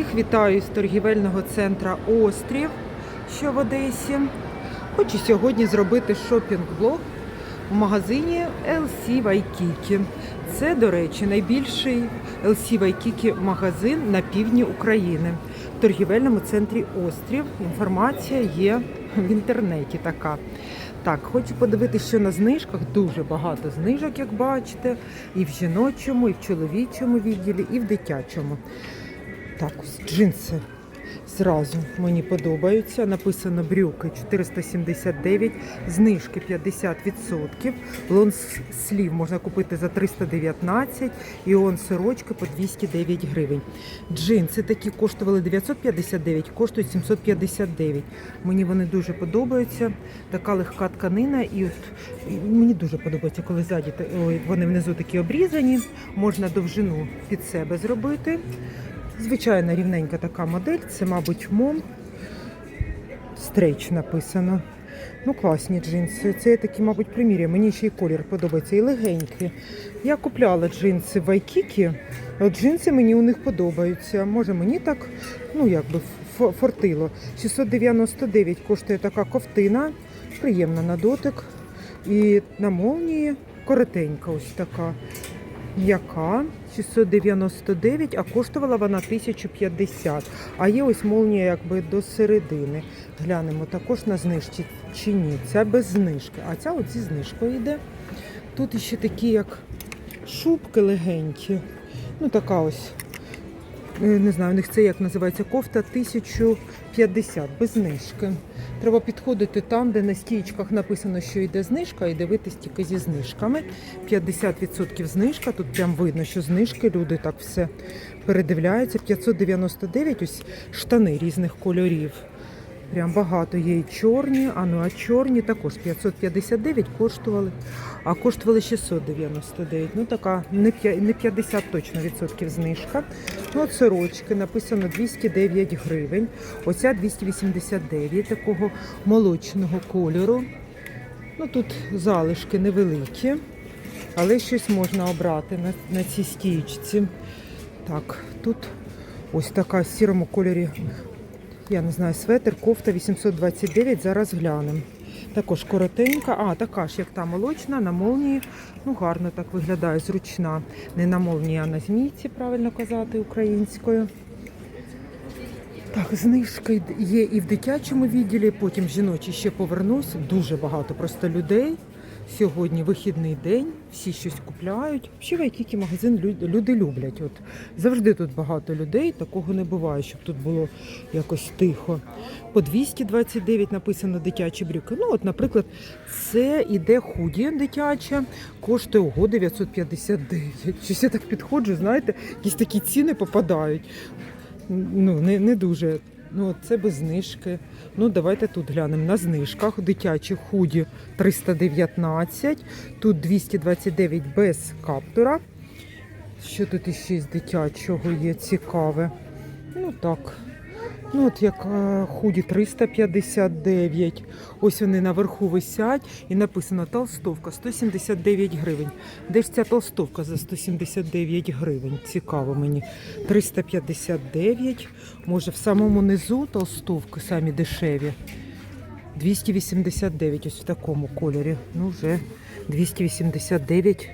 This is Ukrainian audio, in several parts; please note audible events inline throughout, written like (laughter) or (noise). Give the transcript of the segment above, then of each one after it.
Всіх вітаю з торгівельного центру Острів, що в Одесі. Хочу сьогодні зробити шопінг-блог в магазині LC Waikiki. Це, до речі, найбільший LC Waikiki магазин на півдні України. В торгівельному центрі Острів. Інформація є в інтернеті така. Так, хочу подивитися, що на знижках дуже багато знижок, як бачите, і в жіночому, і в чоловічому відділі, і в дитячому. Так, ось джинси зразу мені подобаються. Написано брюки 479, знижки 50%. Лон слів можна купити за 319 і он сорочки по 209 гривень. Джинси такі коштували 959, коштують 759. Мені вони дуже подобаються. Така легка тканина, і от мені дуже подобається, коли ззаді вони внизу такі обрізані. Можна довжину під себе зробити. Звичайна рівненька така модель, це, мабуть, мом. Стрейч написано. Ну, класні джинси. Це я такі, мабуть, примір'я. Мені ще й колір подобається, і легенькі. Я купляла джинси в Вайкікі. От джинси мені у них подобаються. Може, мені так, ну якби фортило. 699 коштує така ковтина, приємна на дотик. І на молнії коротенька ось така. М'яка 699, а коштувала вона 1050. А є ось молнія якби до середини. Глянемо також на знижці чи ні. Це без знижки. А ця от зі знижкою йде. Тут ще такі, як шубки легенькі. Ну, така ось. Е, Не знаю, у них це як називається кофта 1050 без знижки. Треба підходити там, де на стічках написано, що йде знижка, і дивитись тільки зі знижками. 50% знижка. Тут прям видно, що знижки люди так все передивляються. 599 ось штани різних кольорів. Прям багато є і чорні, а ну а чорні також 559 коштували, а коштували 699. Ну така не 50 точно відсотків знижка. Ну от сорочки написано 209 гривень. Оця 289 такого молочного кольору. Ну тут залишки невеликі, але щось можна обрати на, на цій стічці. Так, тут ось така в сірому кольорі я не знаю, светр, кофта 829, зараз глянемо. Також коротенька, а така ж, як та молочна, на молнії. Ну, гарно так виглядає, зручна. Не на молнії, а на змійці, правильно казати українською. Так, знижка йд- є і в дитячому відділі, потім в жіночій ще повернусь. Дуже багато просто людей. Сьогодні вихідний день, всі щось купляють. Ще в який магазин люди люблять. От завжди тут багато людей, такого не буває, щоб тут було якось тихо. По 229 написано дитячі брюки. Ну, от, наприклад, це іде худі дитяче, коштує ого 959. Щось я так підходжу, знаєте, якісь такі ціни попадають ну, не, не дуже. Ну, це без знижки. Ну, давайте тут глянемо. На знижках дитячі худі 319, тут 229 без каптура. Що тут іще з дитячого є цікаве? Ну так. Ну, от як е, худі 359. Ось вони наверху висять і написано толстовка 179 гривень. Де ж ця толстовка за 179 гривень? Цікаво мені. 359. Може в самому низу толстовки самі дешеві. 289 ось в такому кольорі. Ну, вже 289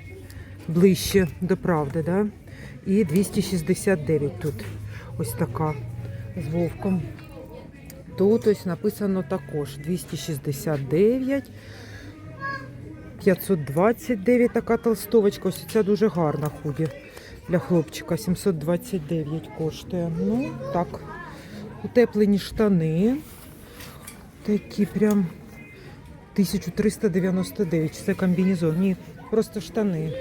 ближче до правди, да? І 269 тут. Ось така з вовком. Тут ось написано також 269. 529 така толстовочка. Ось ця дуже гарна худі для хлопчика. 729 коштує. Ну, так. Утеплені штани. Такі прям 1399. Це комбінезон. Ні, просто штани.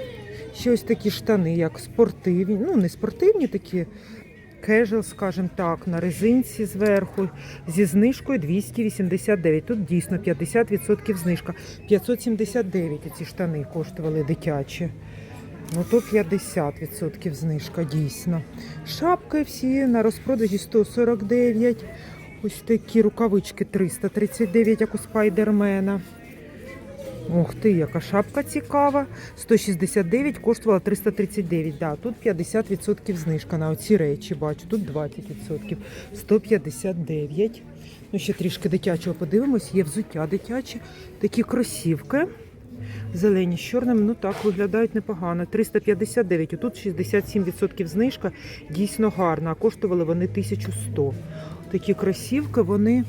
Ще ось такі штани, як спортивні. Ну, не спортивні такі. Кежел, скажімо так, на резинці зверху зі знижкою 289. Тут дійсно 50% знижка. 579 ці штани коштували дитячі. Ну то 50% знижка дійсно. Шапки всі на розпродажі 149. Ось такі рукавички 339, як у спайдермена. Ух ти, яка шапка цікава. 169 коштувала 339. Да, тут 50% знижка на оці речі. Бачу, тут 20%. 159. Ну, ще трішки дитячого подивимось. Є взуття дитяче. Такі кросівки. Зелені з чорним, ну так, виглядають непогано. 359, тут 67% знижка. Дійсно гарна. А коштували вони 1100. Такі кросівки, вони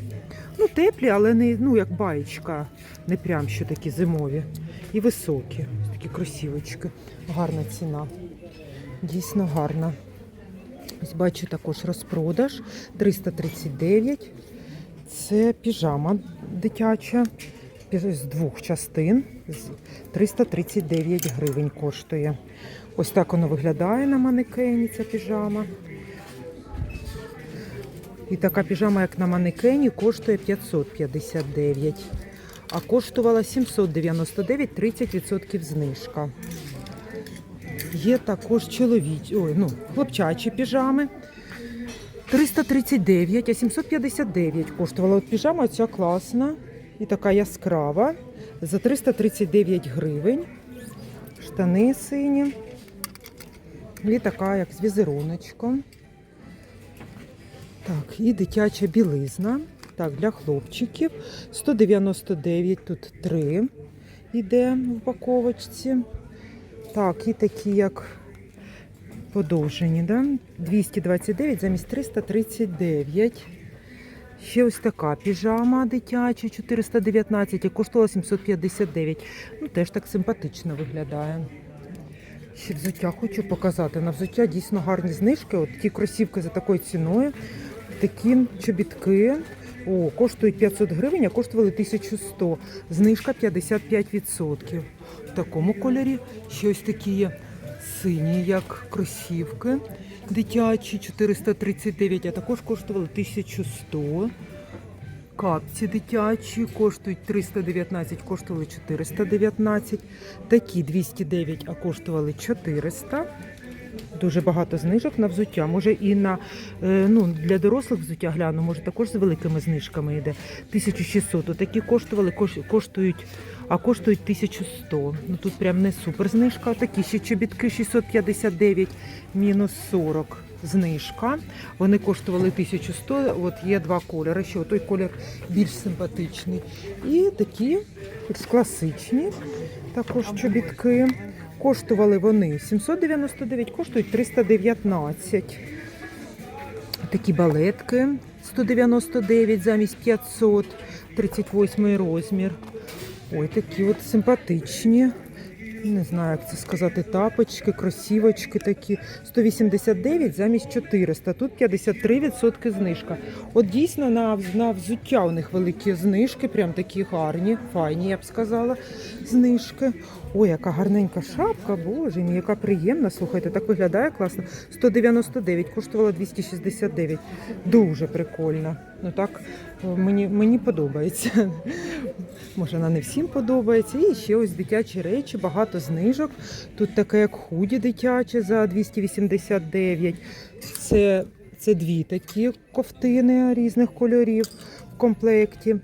ну, теплі, але не ну, як баєчка. Не прям що такі зимові. І високі. Такі кросівочки. Гарна ціна. Дійсно гарна. Ось бачу також розпродаж 339. Це піжама дитяча з двох частин. 339 гривень коштує. Ось так воно виглядає на манекені, ця піжама. І така піжама, як на манекені, коштує 559. А коштувала 799, 30% знижка. Є також чоловічі, ой, ну, хлопчачі піжами. 339, а 759 коштувала. От піжама ця класна і така яскрава. За 339 гривень. Штани сині. І така, як з візеруночком. Так, і дитяча білизна. Так, для хлопчиків. 199, тут 3 йде в упаковочці. Так, і такі, як подовжені, да? 229 замість 339. Ще ось така піжама дитяча 419, і коштувала 759. Ну, теж так симпатично виглядає. Ще взуття хочу показати. На взуття дійсно гарні знижки. От ті кросівки за такою ціною. Такі чобітки. О, коштують 500 гривень, а коштували 1100. Знижка 55%. В такому кольорі ще ось такі є сині, як кросівки дитячі 439, а також коштували 1100. Капці дитячі коштують 319, коштували 419. Такі 209, а коштували 400. Дуже багато знижок на взуття. Може і на е, ну, для дорослих взуття гляну, може також з великими знижками йде. 1600. Отакі коштували, коштують, а коштують 1100. Ну тут прям не супер знижка. Такі ще чобітки 659, мінус 40 знижка. Вони коштували 1100. От є два кольори. Ще той колір більш симпатичний. І такі класичні також чобітки. Коштували вони 799, коштують 319. Такі балетки 199 замість 500, 38 розмір. Ой, такі от симпатичні. Не знаю, як це сказати, тапочки, кросівочки такі. 189 замість 400. Тут 53% знижка. От дійсно на, на взуття у них великі знижки, прям такі гарні, файні, я б сказала, знижки. Ой, яка гарненька шапка, боже мій, яка приємна. Слухайте, так виглядає класно. 199, коштувала 269. Дуже прикольно. Ну так, мені, мені подобається. Може, вона не всім подобається. І ще ось дитячі речі, багато знижок. Тут таке, як худі дитяче за 289. Це, це дві такі ковтини різних кольорів в комплекті.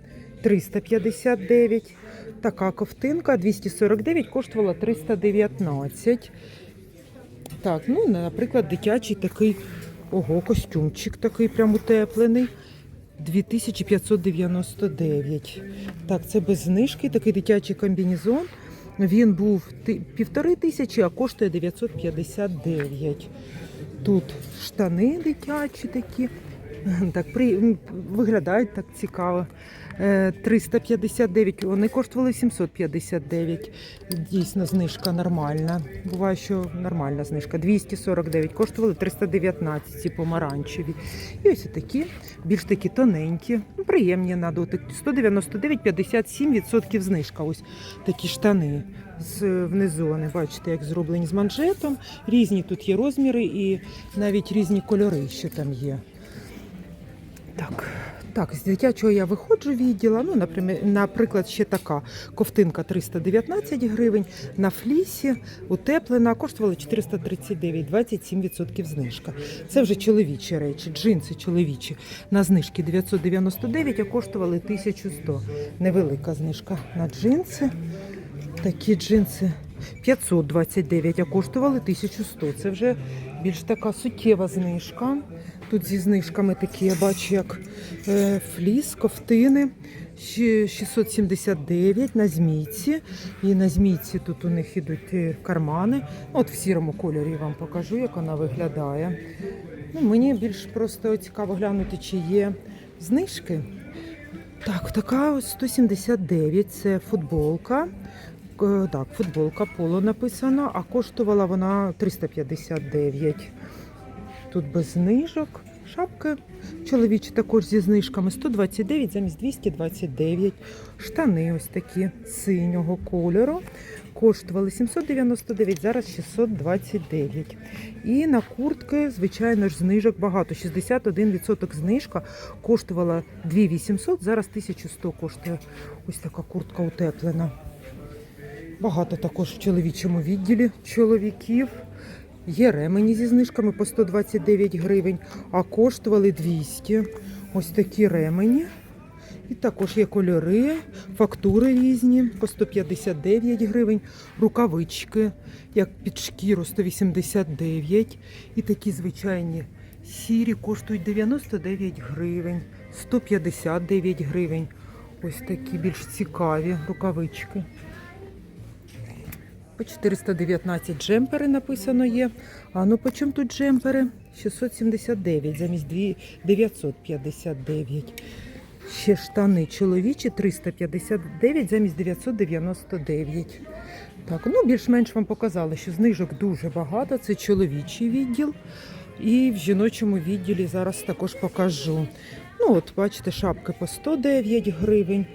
359. Така ковтинка 249, коштувала 319. Так, ну, наприклад, дитячий такий ого, костюмчик такий прям утеплений. 2599. Так, це без знижки, такий дитячий комбінезон. Він був півтори тисячі, а коштує 959. Тут штани дитячі такі. (laughs) Так, при, виглядають так цікаво. Е, 359, вони коштували 759. Дійсно, знижка нормальна. Буває, що нормальна знижка. 249, коштували 319, ці помаранчеві. І ось такі, більш такі тоненькі, приємні на дотик. 199, 57% знижка. Ось такі штани. З, внизу вони, бачите, як зроблені з манжетом. Різні тут є розміри і навіть різні кольори, що там є. Так, так, з дитячого я виходжу відділа. Ну, наприклад, ще така ковтинка 319 гривень. На флісі утеплена, коштувала 439, 27% знижка. Це вже чоловічі речі, джинси чоловічі. На знижки 999, а коштували 1100. Невелика знижка на джинси. Такі джинси 529, а коштували 1100. Це вже більш така суттєва знижка. Тут зі знижками такі, я бачу, як е, фліс, ковтини. 679 на змійці. І на змійці тут у них ідуть е, кармани. От в сірому кольорі я вам покажу, як вона виглядає. Ну, мені більш просто цікаво глянути, чи є знижки. Так, така ось 179, це футболка. Так, футболка поло написано, а коштувала вона 359. Тут без знижок. Шапки чоловічі також зі знижками 129 замість 229. Штани ось такі синього кольору. Коштували 799, зараз 629. І на куртки, звичайно ж, знижок багато. 61% знижка коштувала 2800, зараз 1100 коштує ось така куртка утеплена. Багато також в чоловічому відділі чоловіків. Є ремені зі знижками по 129 гривень, а коштували 200. Ось такі ремені. І також є кольори, фактури різні по 159 гривень, рукавички, як під шкіру 189. І такі звичайні сірі коштують 99 гривень, 159 гривень. Ось такі більш цікаві рукавички. По 419 джемпери написано є. А ну по чому тут джемпери? 679 замість 959. Ще штани чоловічі 359 замість 999. Так, ну більш-менш вам показали, що знижок дуже багато. Це чоловічий відділ. І в жіночому відділі зараз також покажу. Ну, от, бачите, шапки по 109 гривень.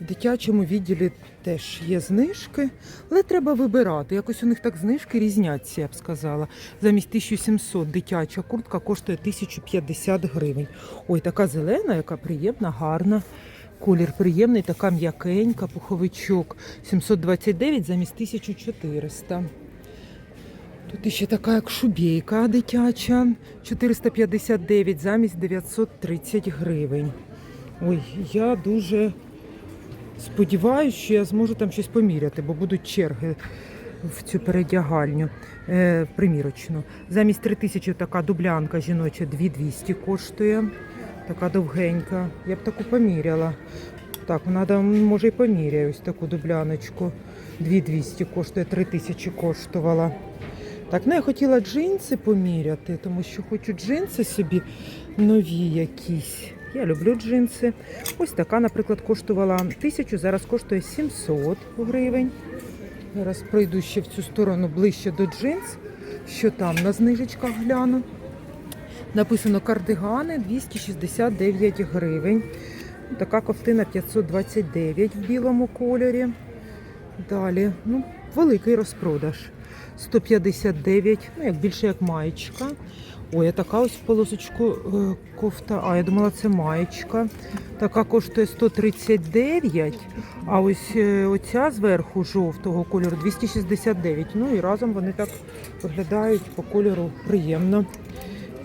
В дитячому відділі теж є знижки, але треба вибирати. Якось у них так знижки різняться, я б сказала. Замість 1700 дитяча куртка коштує 1050 гривень. Ой, така зелена, яка приємна, гарна. Колір приємний, така м'якенька, пуховичок 729 замість 1400. Тут ще така як шубейка дитяча 459 замість 930 гривень. Ой, я дуже сподіваюся, що я зможу там щось поміряти, бо будуть черги в цю передягальню е, примірочну. Замість 3000 така дублянка жіноча 2200 коштує. Така довгенька. Я б таку поміряла. Так, треба, може, і поміряю ось таку дубляночку. 2200 коштує, 3000 коштувала. Так, ну я хотіла джинси поміряти, тому що хочу джинси собі нові якісь. Я люблю джинси. Ось така, наприклад, коштувала 1000, зараз коштує 700 гривень. Зараз пройду ще в цю сторону ближче до джинс. Що там на знижечках гляну. Написано кардигани 269 гривень. Така ковтина 529 в білому кольорі. Далі, ну, великий розпродаж. 159, ну як більше як маєчка. Ой, така ось полосочку е, кофта. А, я думала, це маєчка. Така коштує 139, а ось е, оця зверху жовтого кольору 269. Ну і разом вони так виглядають по кольору приємно.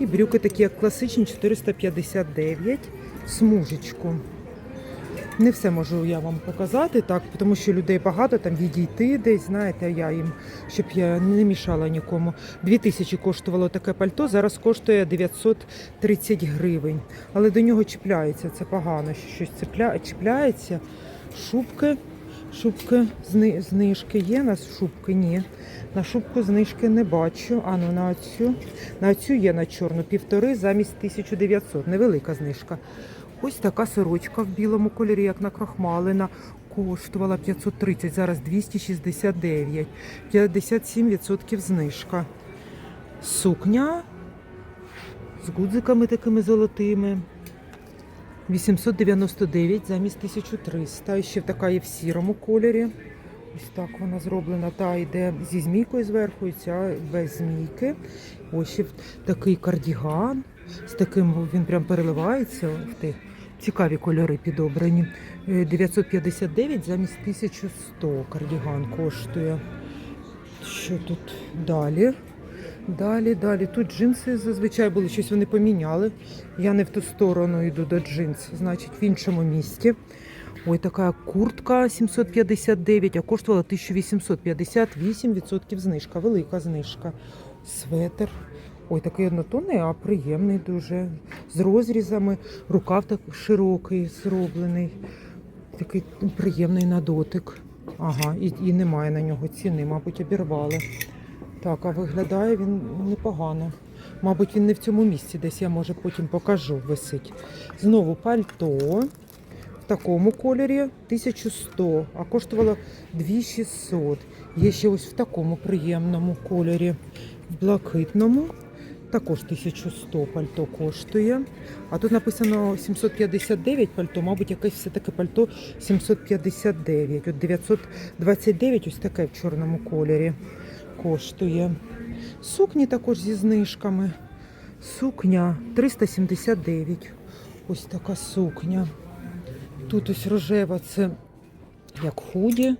І брюки такі, як класичні, 459 смужечку. Не все можу я вам показати, так, тому що людей багато, там відійти десь, знаєте, я їм, щоб я не мішала нікому. 2000 коштувало таке пальто, зараз коштує 930 гривень. Але до нього чіпляється, це погано, що щось чіпляється. Шубки, шубки, зни... знижки є, на шубки ні. На шубку знижки не бачу. А ну на цю, на цю є на чорну півтори замість 1900. Невелика знижка. Ось така сорочка в білому кольорі, як накрахмалена, коштувала 530, зараз 269, 57% знижка. Сукня з гудзиками такими золотими. 899 замість 1300. І ще така є в сірому кольорі. Ось так вона зроблена. Та йде зі змійкою зверху, і ця без змійки. Ось ще такий кардіган. З таким він прям переливається. Ух ти. Цікаві кольори підобрані. Е, 959 замість 1100 кардіган коштує. Що тут далі? Далі, далі. Тут джинси зазвичай були, щось вони поміняли. Я не в ту сторону йду до джинс, значить в іншому місті. Ой, така куртка 759, а коштувала 1858% знижка, велика знижка. Светер. Ой, такий однотонний, а приємний дуже. З розрізами. Рукав так широкий, зроблений. Такий приємний на дотик. Ага, і, і немає на нього ціни, мабуть, обірвали. Так, а виглядає він непогано. Мабуть, він не в цьому місці, десь я може потім покажу, висить. Знову пальто в такому кольорі 1100, а коштувало 2600. Є ще ось в такому приємному кольорі, в блакитному. Також 1100 пальто коштує. А тут написано 759 пальто, мабуть, якесь все-таки пальто 759. От 929 ось таке в чорному кольорі коштує. Сукні також зі знижками. Сукня 379. Ось така сукня. Тут ось рожева, це як худі.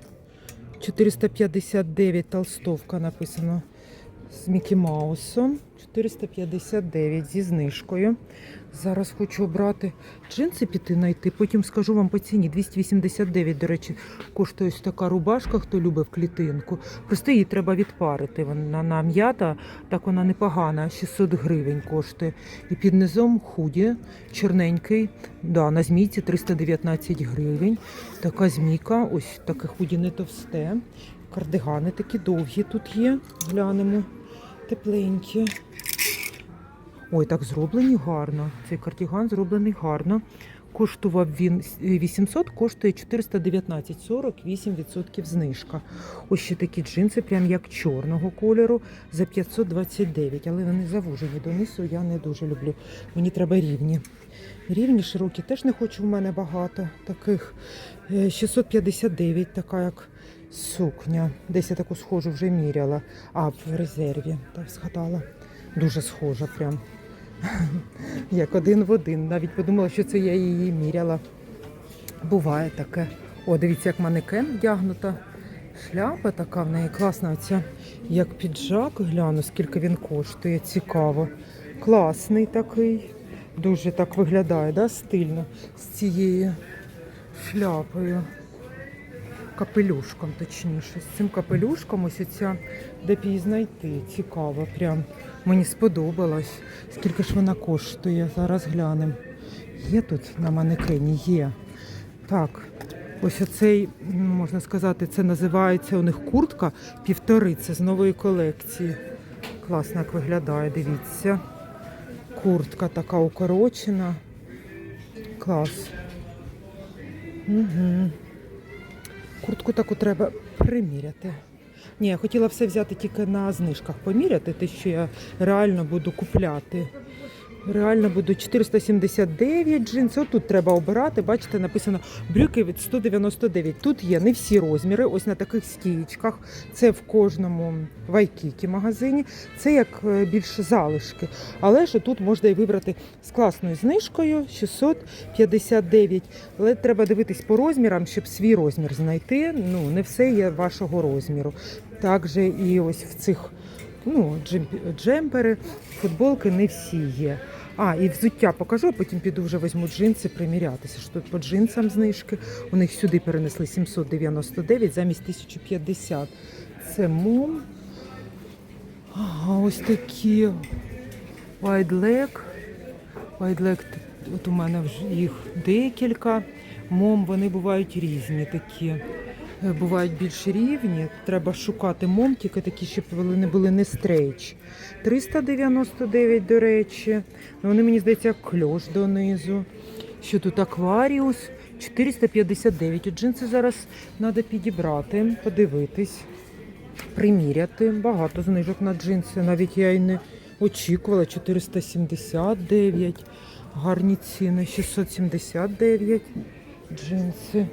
459 толстовка написано з Мікі Маусом. 459 зі знижкою. Зараз хочу обрати джинси піти знайти. Потім скажу вам по ціні. 289, до речі, коштує ось така рубашка, хто любить в клітинку. Просто її треба відпарити. Вона на м'ята, так вона непогана, 600 гривень коштує. І під низом худі, чорненький, да, на змійці 319 гривень. Така змійка, ось таке худі не товсте. Кардигани такі довгі тут є. Глянемо. Тепленькі. Ой, так зроблені гарно. Цей кардиган зроблений гарно. Коштував він 800, коштує 419, 48% знижка. Ось ще такі джинси, прям як чорного кольору, за 529, але вони завужені донизу, я не дуже люблю. Мені треба рівні. Рівні, широкі теж не хочу, в мене багато таких. Е, 659, така як сукня. Десь я таку схожу вже міряла. А, в резерві, так згадала. Дуже схожа прям. (laughs) Як один в один. Навіть подумала, що це я її міряла. Буває таке. О, дивіться, як манекен вдягнута. Шляпа така в неї класна. Оця як піджак, гляну, скільки він коштує. Цікаво. Класний такий. Дуже так виглядає, да? стильно з цією шляпою. Капелюшком, точніше. З цим капелюшком ось ця, де її знайти. Цікаво, прям мені сподобалось. Скільки ж вона коштує? Зараз глянемо. Є тут на манекені? Є. Так, ось оцей, можна сказати, це називається у них куртка півтори. Це з нової колекції. Класно як виглядає, дивіться. Куртка така укорочена. Клас. Угу. Куртку таку треба приміряти. Ні, я хотіла все взяти тільки на знижках поміряти, те, що я реально буду купляти. Реально буду 479 джинсів. Тут треба обирати. Бачите, написано брюки від 199. Тут є не всі розміри, ось на таких стієчках. Це в кожному вайкікі магазині. Це як е, більше залишки. Але ж тут можна і вибрати з класною знижкою 659. Але треба дивитись по розмірам, щоб свій розмір знайти. Ну, не все є вашого розміру. Також і ось в цих ну, джемп- джемпери, футболки не всі є. А, і взуття покажу, а потім піду вже візьму джинси примірятися. Що тут по джинсам знижки. У них сюди перенесли 799 замість 1050. Це мом. Ага, ось такі Wide leg. Wide leg, от у мене вже їх декілька. Мом, вони бувають різні такі. Бувають більш рівні. Треба шукати мом, тільки такі, щоб вони були не стрейч. 399, до речі. Ну, вони, мені здається, кльош донизу. Що тут акваріус? 459. От джинси зараз треба підібрати, подивитись, приміряти. Багато знижок на джинси. Навіть я й не очікувала. 479. Гарні ціни. 679 джинси.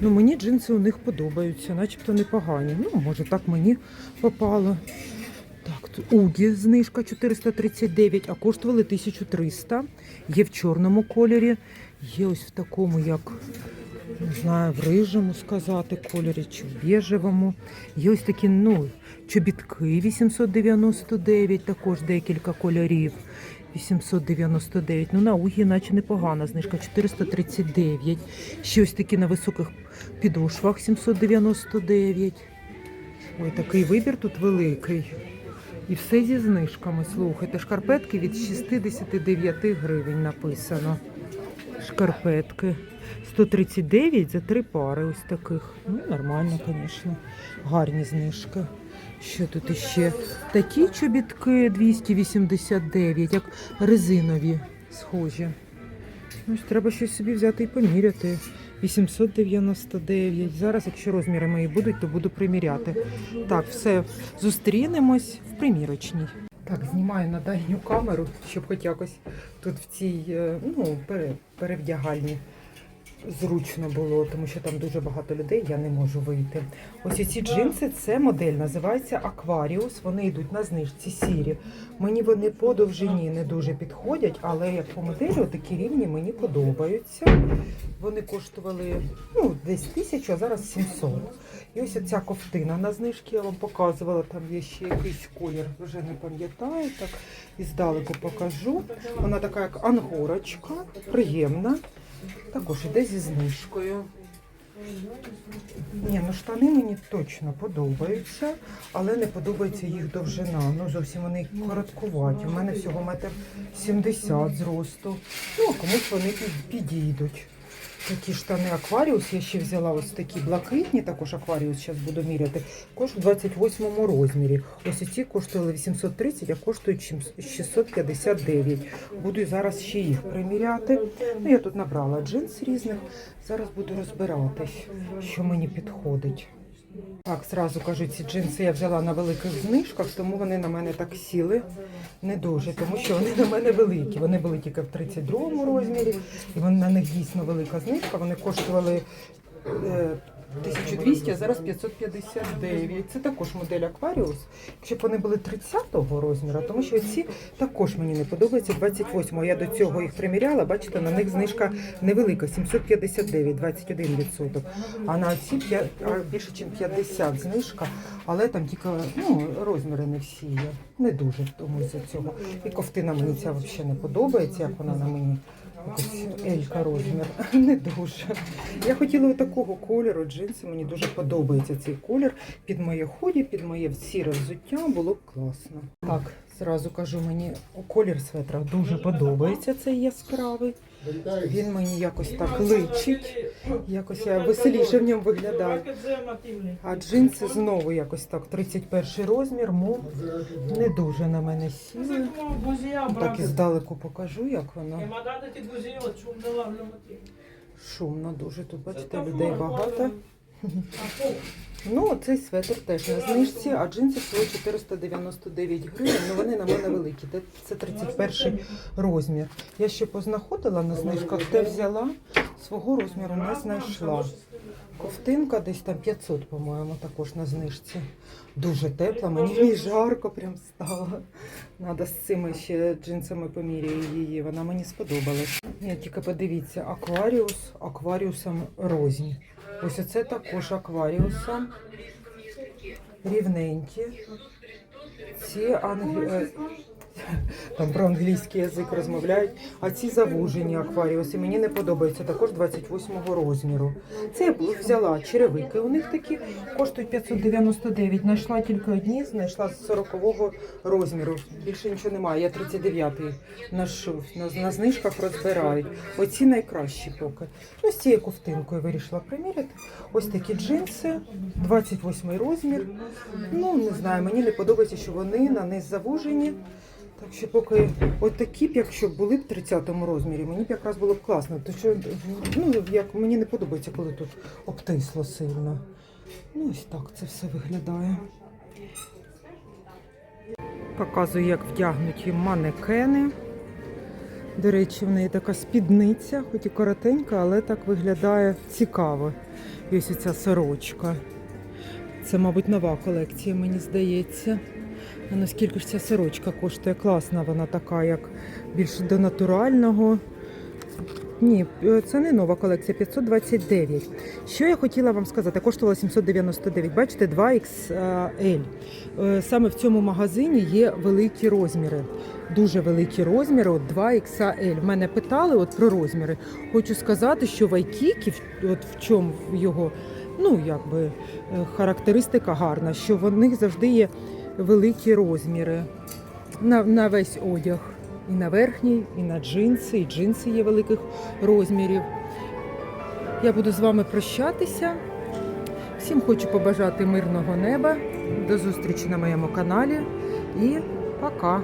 Ну, мені джинси у них подобаються, начебто непогані. Ну, може, так мені попало. Так, тут Угі знижка 439, а коштували 1300. Є в чорному кольорі, є ось в такому, як не знаю, в рижому сказати кольорі, чи в біжевому. Є ось такі, ну, чобітки 899, також декілька кольорів. 899. Ну, на угі, наче непогана знижка 439. Ще ось такі на високих підошвах 799. Ой, такий вибір тут великий. І все зі знижками. Слухайте, шкарпетки від 69 гривень написано. Шкарпетки. 139 за три пари ось таких. Ну, нормально, звісно. Гарні знижки. Що тут іще? Такі чобітки 289, як резинові, схожі. Ну, ж треба щось собі взяти і поміряти. 899. Зараз, якщо розміри мої будуть, то буду приміряти. Так, все, зустрінемось в примірочній. Так, знімаю на дальню камеру, щоб хоч якось тут в цій е, ну, перевдягальні зручно було, тому що там дуже багато людей, я не можу вийти. Ось ці джинси, це модель, називається Aquarius. Вони йдуть на знижці сірі. Мені вони по довжині не дуже підходять, але як по моделі, такі рівні мені подобаються. Вони коштували ну, десь тисячу, а зараз 700. І ось ця ковтина на знижки я вам показувала, там є ще якийсь колір, вже не пам'ятаю, так і здалеку покажу. Вона така як ангорочка, приємна. Також іде зі знижкою. Ні, ну штани мені точно подобаються, але не подобається їх довжина. Ну зовсім вони короткуваті. У мене всього метр 70 зросту. Ну, а комусь вони підійдуть. Такі штани Акваріус я ще взяла ось такі блакитні, також Акваріус зараз буду міряти. Кош в 28 розмірі. Ось ці коштували 830, а коштують чим- 659. Буду зараз ще їх приміряти. Ну, я тут набрала джинс різних. Зараз буду розбиратись, що мені підходить. Так, зразу кажу, ці джинси я взяла на великих знижках, тому вони на мене так сіли не дуже, тому що вони на мене великі. Вони були тільки в 32 розмірі, і вони, на них дійсно велика знижка. Вони коштували е, 1200, а зараз 559. Це також модель Aquarius. Якщо б вони були 30-го розміру, тому що ці також мені не подобаються 28-го. Я до цього їх приміряла, бачите, на них знижка невелика, 759, 21%. А на ці більше, ніж 50 знижка, але там тільки ну, розміри не всі є. Не дуже тому за цього. І ковтина мені ця взагалі не подобається, як вона на мені. Елька розмір. (laughs) Не дуже. Я хотіла такого кольору. Джинси мені дуже подобається цей колір. Під моє ході, під моє сіре взуття було б класно. Так, зразу кажу, мені колір светра дуже подобається цей яскравий. Він мені якось так личить. Якось я веселіше в ньому виглядаю. А джинси знову якось так. 31 розмір, мов не дуже на мене сіли. Так і здалеку покажу, як воно. Шумно дуже тут, бачите, людей багато. Ну, цей светр теж на знижці, а джинси всього 499 гривень, ну вони на мене великі. Це- Це 31 розмір. Я ще познаходила на знижках, те взяла, свого розміру не знайшла. Ковтинка десь там 500, по-моєму, також на знижці. Дуже тепла, мені в жарко прям стало. Надо з цими ще джинсами поміряю її. Вона мені сподобалась. Ні, тільки подивіться, акваріус, акваріусом рознь. Ось оце також акваріуса. Рівненькі. Ці англі... там про англійський язик розмовляють, а ці завужені акваріуси мені не подобаються, також 28 розміру. Це я взяла черевики. У них такі коштують 599. Знайшла тільки одні, знайшла з 40 розміру. Більше нічого немає. Я 39-й ношу. На, на знижках розбирають. Оці найкращі поки. Ну, з цією ковтинкою вирішила приміряти. Ось такі джинси, 28 розмір. Ну, не знаю, мені не подобається, що вони на низ завужені. Так що поки от такі б, якщо були б в 30-му розмірі, мені б якраз було б класно. То що, ну, як мені не подобається, коли тут обтисло сильно. Ну, ось так це все виглядає. Показую, як вдягнуті манекени. До речі, в неї така спідниця, хоч і коротенька, але так виглядає цікаво. І ось ця сорочка. Це, мабуть, нова колекція, мені здається. А наскільки ж ця сорочка коштує? Класна вона така, як більше до натурального. Ні, е, це не нова колекція, 529. Що я хотіла вам сказати? Коштувала 799. Бачите, 2XL. Е, Саме в цьому магазині є великі розміри. Дуже великі розміри, от 2XL. Мене питали от про розміри. Хочу сказати, що в Айкікі, от в чому його ну, якби, е, характеристика гарна, що в них завжди є великі розміри на, на весь одяг. І на верхній, і на джинси, і джинси є великих розмірів. Я буду з вами прощатися. Всім хочу побажати мирного неба. До зустрічі на моєму каналі і пока!